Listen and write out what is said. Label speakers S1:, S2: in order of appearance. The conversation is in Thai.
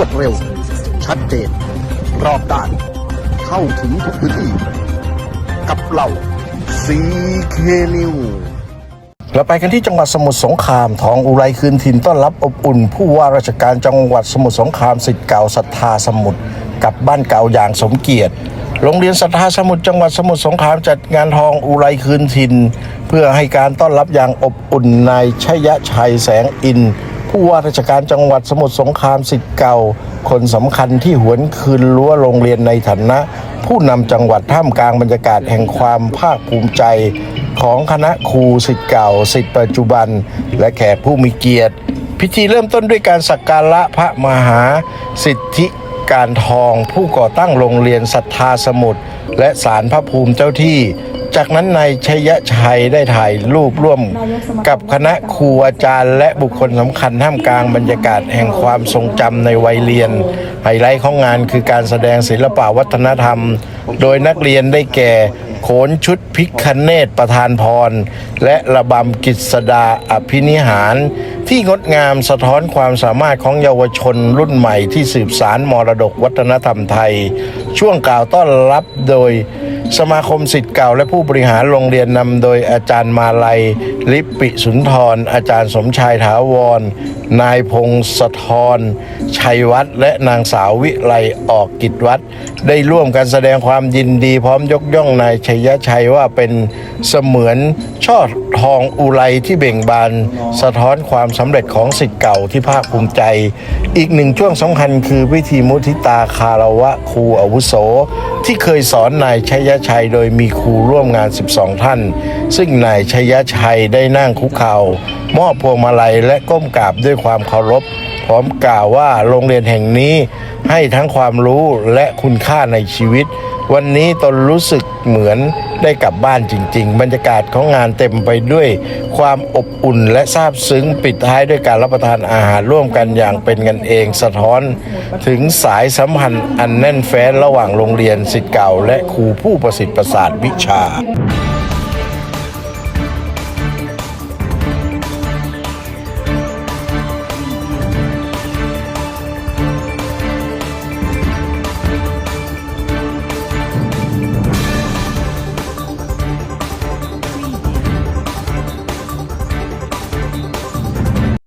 S1: วดเร็ว ชัดเจน รอบด้าน เข้าถึงทุกพื้นที่ กับเราซีเคนิวเราไปกันที่จังหวัดสมุทรสงคราม ทองอุไรคืนถิ่นต้อนรับอบอุ่น ผู้ว่าราชการจังหวัดสมุทรสงครามสิทธิ์เก่าศรัทธาสมุทรกับบ้านเก่าอย่างสมเกียรติโรงเรียนศรัทธาสมุทรจังหวัดสมุทรสงครามจัดงานทองอุไรคืนถิ่น เพื่อให้การต้อนรับอย่างอบอุ่นนายชยชัยแสงอิน ผู้ว่าราชการจังหวัดสมุทรสงครามสิทธิ์เก่า คนสำคัญที่หวนคืนรั้วโรงเรียนในฐานะ ผู้นำจังหวัดท่ามกลางบรรยากาศแห่งความภาคภูมิใจ ของคณะครูสิทธิ์เก่าสิทธิ์ปัจจุบัน และแขกผู้มีเกียรติ พิธีเริ่มต้นด้วยการสักการะพระมหาสิทธิการทอง ผู้ก่อตั้งโรงเรียนศรัทธาสมุทรและสารพระภูมิเจ้าที่ จากนั้นนายชยชัยได้ถ่ายรูปร่วมกับคณะครูอาจารย์ และบุคคลสำคัญท่ามกลางบรรยากาศแห่งความทรงจำในวัยเรียน ไฮไลท์ของงานคือการแสดงศิลปะวัฒนธรรม โดยนักเรียนได้แก่โขนชุดพิคเนตประธานพร และระบำกิษดาอภินิหาร ที่งดงามสะท้อนความสามารถของเยาวชนรุ่นใหม่ที่สืบสารมรดกวัฒนธรรมไทย ช่วงกล่าวต้อนรับโดย สมาคมสิทธิ์เก่าและผู้บริหารโรงเรียนนำโดยอาจารย์มาลัย ลิปปิสุนทร อาจารย์สมชายถาวร นายพงศธรชัยวัฒน์และนางสาววิไลออกกิจวัฒน์ได้ร่วมกันแสดงความยินดีพร้อมยกย่องนายชัยชัยว่าเป็นเสมือนช่อ ทองอุไรที่เบ่งบาน สะท้อนความสำเร็จของสิทธิ์เก่าที่ภาคภูมิใจ อีกหนึ่งช่วงสำคัญคือพิธีมุทิตาคารวะครูอาวุโส ที่เคยสอนนายชัยชัยโดยมีครูร่วมงาน 12 ท่าน ซึ่งนายชัยชัยได้นั่งคุกเข่ามอบพวงมาลัยและก้มกราบด้วยความเคารพ พร้อมกล่าวว่าโรงเรียนแห่งนี้ให้ทั้งความรู้และคุณค่าในชีวิต วันนี้ตนรู้สึกเหมือนได้กลับบ้านจริง ๆ บรรยากาศของงานเต็มไปด้วยความอบอุ่นและซาบซึ้งปิดท้ายด้วยการรับประทานอาหารร่วมกันอย่างเป็นกันเองสะท้อน ถึงสายสัมพันธ์อันแน่นแฟ้นระหว่างโรงเรียนสิทธิ์เก่า และครูผู้ประสิทธิ์ประสาทวิชา